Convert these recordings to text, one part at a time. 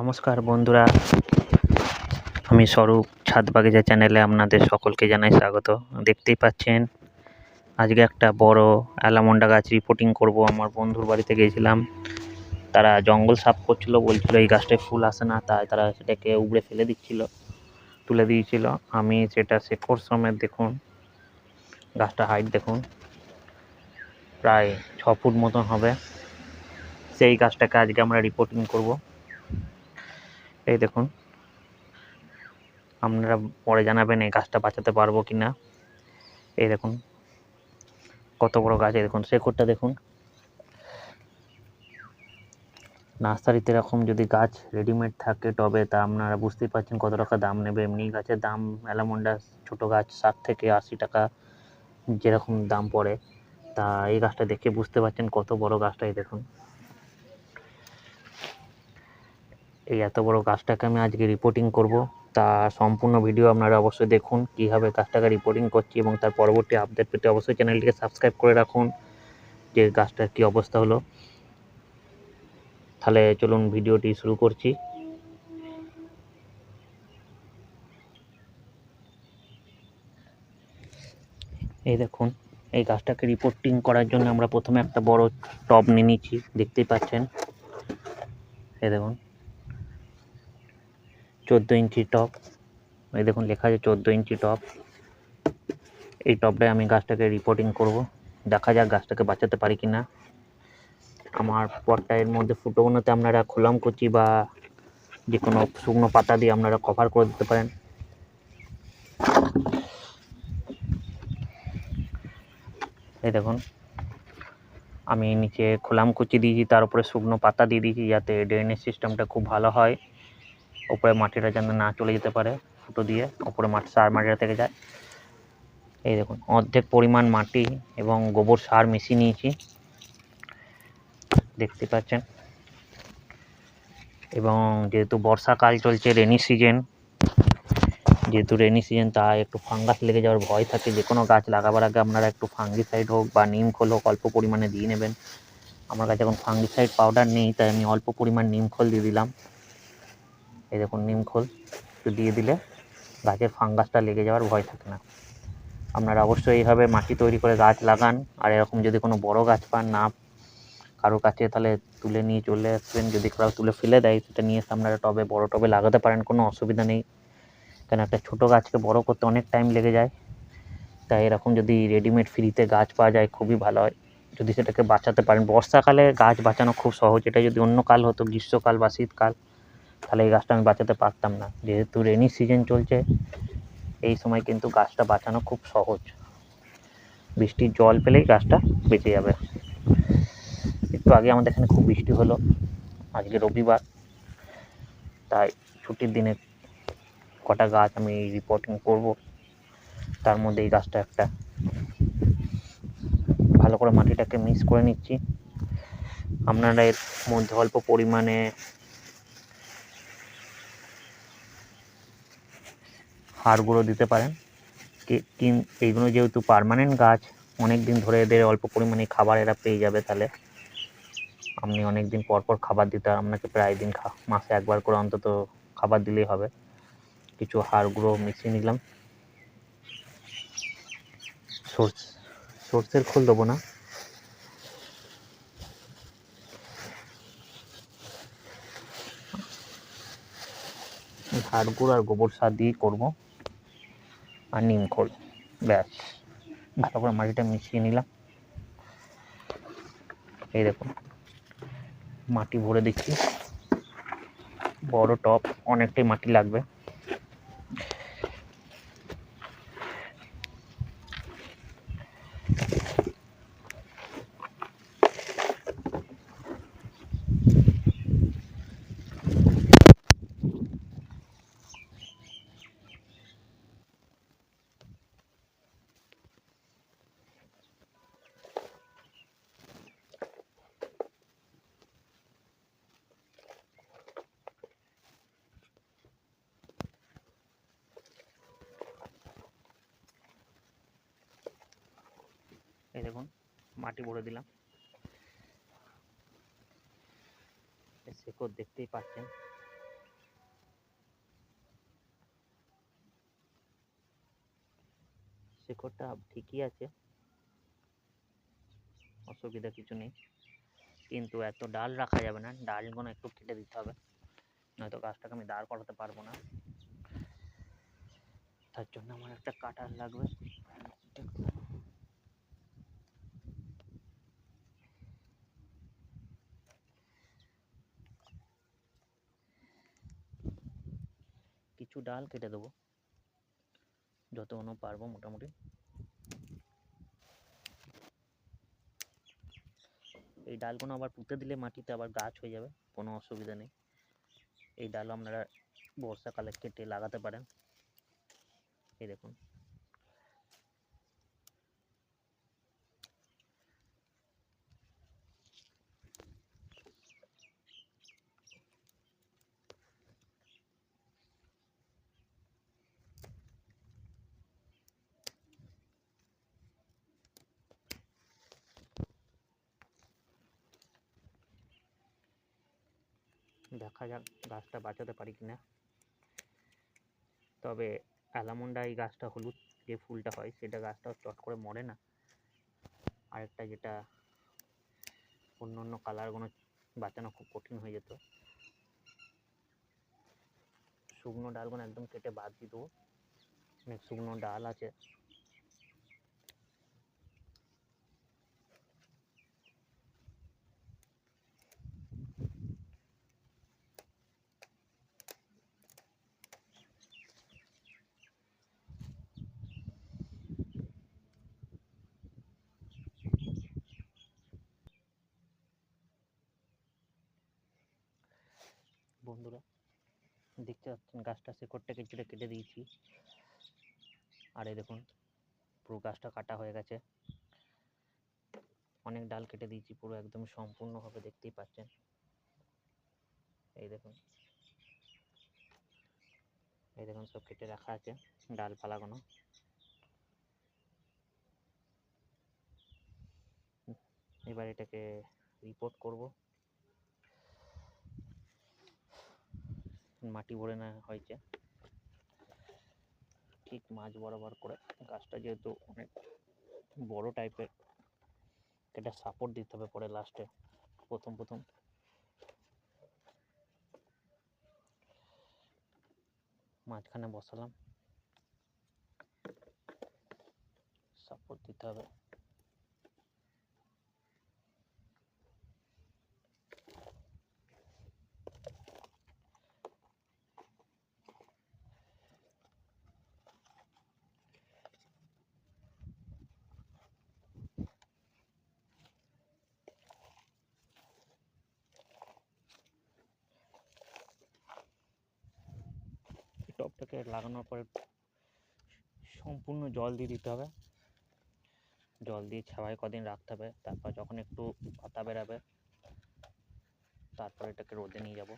নমস্কার বন্ধুরা, আমি স্বরূপ ছাদ বাগিচা চ্যানেলে আপনাদের সকলকে জানাই স্বাগত। দেখতেই পাচ্ছেন, আজকে একটা বড় অ্যালামন্ডা গাছ রিপোর্টিং করব। আমার বন্ধুর বাড়িতে গিয়েছিলাম। তারা জঙ্গল সাফ করছিল, বলছিল এই গাছটায় ফুল আসে না, তাই তারা সেটাকে উবড়ে ফেলে দিচ্ছিল, তুলে দিয়েছিল। আমি সেটা শেকড় সমেত দেখুন, গাছটা হাইট দেখুন, প্রায় ছ ফুট মতন হবে। সেই গাছটাকে আজকে আমরা রিপোর্টিং করব। এই দেখুন। আপনারা পরে জানাবেন এই গাছটা বাঁচাতে পারব কি না এই দেখুন, কত বড় গাছ, এই দেখুন, শেকড়টা দেখুন। নার্সারিতে এরকম যদি গাছ রেডিমেড থাকে টবে তা আপনারা বুঝতেই পারছেন কত টাকা দাম নেবে। এমনি গাছের দাম, অ্যালামন্ডা ছোটো গাছ, ষাট থেকে আশি টাকা যেরকম দাম পড়ে, তা এই গাছটা দেখে বুঝতে পারছেন কত বড় গাছটা, এই দেখুন। এই এত বড় গাছটাকে আমি আজকে রিপোর্টিং করব। তা সম্পূর্ণ ভিডিও আপনারা অবশ্যই দেখুন, কীভাবে গাছটাকে রিপোর্টিং করছি এবং তার পরবর্তী আপডেট পেতে অবশ্যই চ্যানেলটিকে সাবস্ক্রাইব করে রাখুন, যে গাছটার কী অবস্থা হলো। তাহলে চলুন ভিডিওটি শুরু করছি। এই দেখুন, এই গাছটাকে রিপোর্টিং করার জন্য আমরা প্রথমে একটা বড় টব নিয়ে নিচ্ছি, দেখতেই পাচ্ছেন। এই দেখুন চোদ্দ ইঞ্চি টপ। এই দেখুন, লেখা আছে চোদ্দ ইঞ্চি টপ। এই টপটায় আমি গাছটাকে রিপোর্টিং করব। দেখা যাক গাছটাকে বাঁচাতে পারি কি না আমার পটটা এর মধ্যে ফুটো বানাতে আপনারা খোলাম কুচি বা যে কোনো শুকনো পাতা দিয়ে আপনারা কভার করে দিতে পারেন। এই দেখুন, আমি নিচে খোলাম কুচি দিয়েছি, তার উপরে শুকনো পাতা দিয়ে দিয়েছি যাতে ড্রেনেজ সিস্টেমটা খুব ভালো হয়। ওপরে মাটিটা যেন না চলে যেতে পারে ফুটো দিয়ে ওপরে মাটি সার মাটিটা থেকে যায়। এই দেখুন, অর্ধেক পরিমাণ মাটি এবং গোবর সার মিশিয়ে নিয়েছি। দেখতে পাচ্ছেন। এবং যেহেতু বর্ষাকাল চলছে রেনি সিজন যেহেতু রেনি সিজন তাই একটু ফাঙ্গাস লেগে যাওয়ার ভয় থাকে। যে কোনো গাছ লাগাবার আগে আপনারা একটু ফাঙ্গিসাইড হোক বা নিম খোল হোক, অল্প পরিমাণে দিয়ে নেবেন। আমার কাছে এখন ফাঙ্গিসাইড পাউডার নেই, তাই আমি অল্প পরিমাণ নিম খোল দিয়ে দিলাম। এই দেখুন, নিম খোল একটু দিয়ে দিলে গাছের ফাঙ্গাসটা লেগে যাওয়ার ভয় থাকে না। আপনারা অবশ্যই এইভাবে মাটি তৈরি করে গাছ লাগান, আর এরকম যদি কোনো বড় গাছ পান না, কারও কাছে তাহলে তুলে নিয়ে চলে আসবেন। যদি কারও তুলে ফেলে দেয়, সেটা নিয়ে এসে আপনারা টবে, বড় টবে লাগাতে পারেন, কোনো অসুবিধা নেই। কেন একটা ছোটো গাছকে বড় করতে অনেক টাইম লেগে যায়। তাই এরকম যদি রেডিমেড ফ্রিতে গাছ পাওয়া যায়, খুবই ভালো হয়। যদি সেটাকে বাঁচাতে পারেন, বর্ষাকালে গাছ বাঁচানো খুব সহজ। এটা যদি অন্য কাল হতো, গ্রীষ্মকাল বা শীতকাল তাহলে এই গাছটা আমি বাঁচাতে পারতাম না। যেহেতু রেনি সিজন চলছে, এই সময় কিন্তু গাছটা বাঁচানো খুব সহজ। বৃষ্টির জল পেলেই গাছটা বেঁচে যাবে। একটু আগে আমাদের এখানে খুব বৃষ্টি হলো, আজকে রবিবার। তাই ছুটির দিনে কটা গাছ আমি রিপোর্টিং করব। তার মধ্যে এই গাছটা একটা। ভালো করে মাটিটাকে মিক্স করে নিচ্ছি। আপনারা এর মধ্যে অল্প পরিমাণে হাড় গুঁড়ো দিতে পারেন। কিন- এইগুলো যেহেতু পারমানেন্ট গাছ অনেক দিন ধরে এদের অল্প পরিমাণে খাবার এরা পেয়ে যাবে তাহলে। আপনি অনেক দিন পর পর খাবার দিতে আপনাকে প্রায় দিন মাসে একবার করে অন্তত খাবার দিলেই হবে। কিছু হাড় গুঁড়ো মিশিয়ে নিলাম। সর্ষ, সর্ষের খোল দেবো না। হাড় গুঁড়ো আর গোবর সার দিয়ে করব। আর নিম খোল। ব্যাস, ভালো করে মাটিটা মিশিয়ে নিলাম। এই দেখুন, মাটি ভরে দিচ্ছি। বড় টপ অনেকটাই মাটি লাগবে। এই দেখুন, মাটি ভরে দিলাম। শেকড় দেখতেই পাচ্ছেন। শেকড়টা ঠিকই আছে। অসুবিধা কিছু নেই। কিন্তু এত ডাল রাখা যাবে না। ডালগুলো একটু কেটে দিতে হবে। নয়তো গাছটাকে আমি দাঁড় করাতে পারব না। তার জন্য আমার একটা কাটার লাগবে। ডাল কেটে দেবো। যতগুলো পারব মোটামুটি। এই ডালগুলো আবার পুঁতে দিলে মাটিতে আবার গাছ হয়ে যাবে, কোনো অসুবিধা নেই। এই ডাল আপনারা বর্ষাকালে কেটে লাগাতে পারেন। এই দেখুন। দেখা যাক গাছটা বাঁচাতে পারি কিনা। তবে অ্যালামন্ডা এই গাছটা হলুদ যে ফুলটা হয়, সেটা গাছটা চট করে মরে না। আরেকটা যেটা অন্য অন্য কালারগুলো বাঁচানো খুব কঠিন হয়ে যেত। শুকনো ডালগুলো একদম কেটে বাদ দিয়ে দেবো। অনেক শুকনো ডাল আছে। বন্ধুরা, দেখতে পাচ্ছেন গাছটা শেকড়টা কিছুটা কেটে দিয়েছি। আর এই দেখুন, পুরো গাছটা কাটা হয়ে গেছে। অনেক ডাল কেটে দিয়েছি, পুরো একদম সম্পূর্ণভাবে দেখতেই পাচ্ছেন। এই দেখুন এই দেখুন সব কেটে রাখা আছে, ডাল ডালপালাগুলো এবার এটাকে রিপোর্ট করব। মাটি ভরে নেওয়া হয়েছে। ঠিক মাঝ বরাবর করে গাছটা যেহেতু অনেক বড় টাইপের, এটা সাপোর্ট দিতে হবে পরে লাস্টে প্রথম প্রথম। মাঝখানে বসালাম। সাপোর্ট দিতে হবে। এই লাগানোর পরে সম্পূর্ণ জল দিয়ে দিতে হবে। জল দিয়ে ছাওয়ায় কদিন রাখতে হবে। তারপর যখন একটু পাতা বেরাবে, তারপর এটাকে রোদে নিয়ে যাব।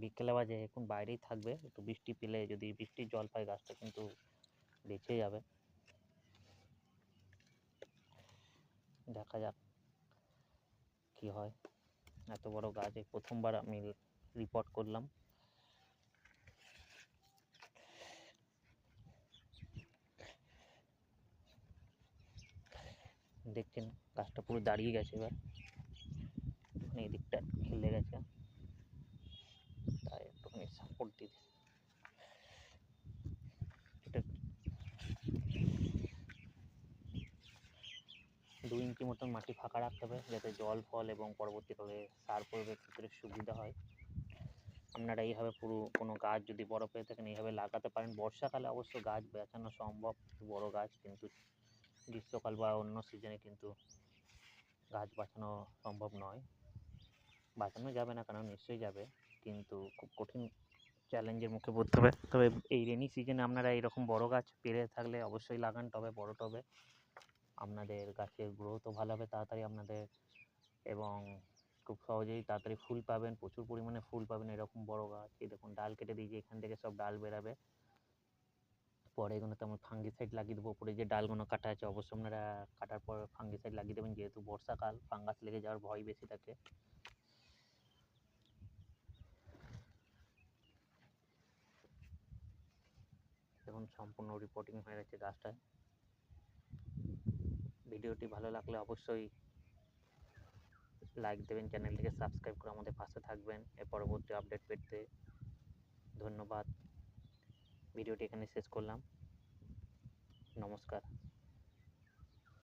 বিকেলে বাজে এখন বাইরেই থাকবে, একটু বৃষ্টি পেলে যদি বৃষ্টির জল পায়, গাছটা কিন্তু বেঁচে যাবে। দেখা যাক কি হয়। এত বড় গাছ এই প্রথমবার আমি রিপোর্ট করলাম। দেখছেন, গাছটা পুরো দাঁড়িয়ে গেছে এবার। এই দিকটা খেলে গেছে। তাই একটুখানি সাপোর্ট দিতে দু ইঞ্চি মতন মাটি ফাঁকা রাখতে হবে যাতে জল, ফল এবং পরবর্তীকালে সার প্রয়োগের ক্ষেত্রে সুবিধা হয়। আপনারা এইভাবে পুরো কোনো গাছ যদি বড় পেয়ে থাকেন, এইভাবে লাগাতে পারেন। বর্ষাকালে অবশ্য গাছ বাঁচানো সম্ভব, বড় গাছ, কিন্তু গ্রীষ্মকাল বা অন্য সিজনে কিন্তু গাছ বাঁচানো সম্ভব নয়। বাঁচানো যাবে না কারণ নিশ্চয়ই যাবে, কিন্তু খুব কঠিন চ্যালেঞ্জের মুখে পড়তে হবে। তবে এই রেনি সিজনে আপনারা এরকম বড় গাছ পেরে থাকলে অবশ্যই লাগান, টবে, বড় টবে। আপনাদের গাছের গ্রোথও ভালো হবে তাড়াতাড়ি আপনাদের এবং খুব সহজেই তাড়াতাড়ি ফুল পাবেন, প্রচুর পরিমাণে ফুল পাবেন, এরকম বড় গাছ। এই দেখুন, ডাল কেটে দিয়েছি, এখান থেকে সব ডাল বেরাবে। পরে এগুলোতে আমরা ফাঙ্গিসাইড লাগিয়ে দেবো, উপরে যে ডালগুলো কাটা আছে, অবশ্যই আপনারা কাটার পর ফাঙ্গিসাইড লাগিয়ে দেবেন, যেহেতু বর্ষাকাল ফাঙ্গাস লেগে যাওয়ার ভয় বেশি থাকে। দেখুন, সম্পূর্ণ রিপোর্টিং হয়ে গেছে গাছটায়। ভিডিওটি ভালো লাগলে অবশ্যই লাইক দেবেন, চ্যানেলটিকে সাবস্ক্রাইব করে আমাদের পাশে থাকবেন। এর পরবর্তী আপডেট পেতে ধন্যবাদ। ভিডিওটি এখানে শেষ করলাম। নমস্কার।